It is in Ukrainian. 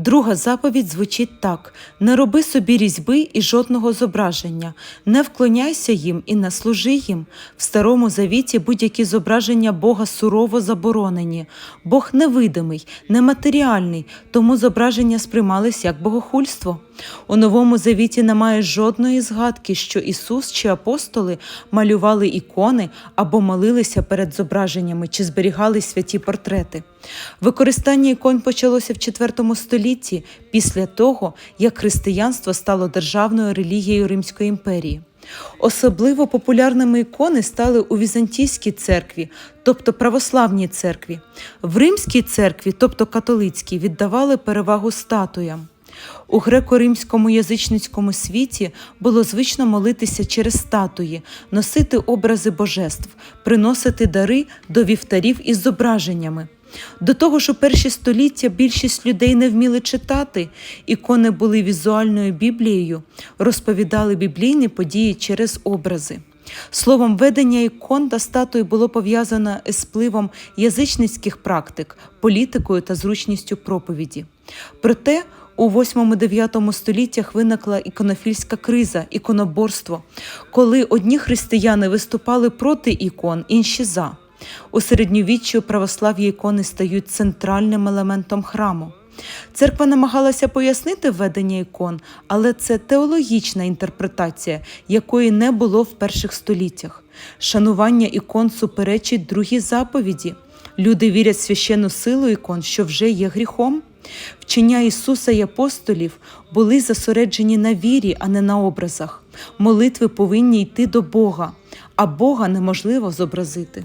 Друга заповідь звучить так: не роби собі різьби і жодного зображення, не вклоняйся їм і не служи їм. В старому завіті будь-які зображення Бога сурово заборонені. Бог невидимий, нематеріальний, тому зображення сприймались як богохульство. У новому завіті немає жодної згадки, що Ісус чи апостоли малювали ікони або молилися перед зображеннями чи зберігали святі портрети. Використання ікон почалося в IV столітті після того, як християнство стало державною релігією Римської імперії. Особливо популярними ікони стали у Візантійській церкві, тобто православній церкві. В Римській церкві, тобто католицькій, віддавали перевагу статуям. У греко-римському язичницькому світі було звично молитися через статуї, носити образи божеств, приносити дари до вівтарів із зображеннями. До того ж, у перші століття більшість людей не вміли читати, ікони були візуальною біблією, розповідали біблійні події через образи. Словом, ведення ікон та статуї було пов'язано із впливом язичницьких практик, політикою та зручністю проповіді. Проте у 8-9 століттях виникла іконофільська криза, іконоборство, коли одні християни виступали проти ікон, інші за. У середньовіччі у православ'ї ікони стають центральним елементом храму. Церква намагалася пояснити введення ікон, але це теологічна інтерпретація, якої не було в перших століттях. Шанування ікон суперечить другій заповіді. Люди вірять в священну силу ікон, що вже є гріхом. Вчення Ісуса і апостолів були зосереджені на вірі, а не на образах. Молитви повинні йти до Бога, а Бога неможливо зобразити.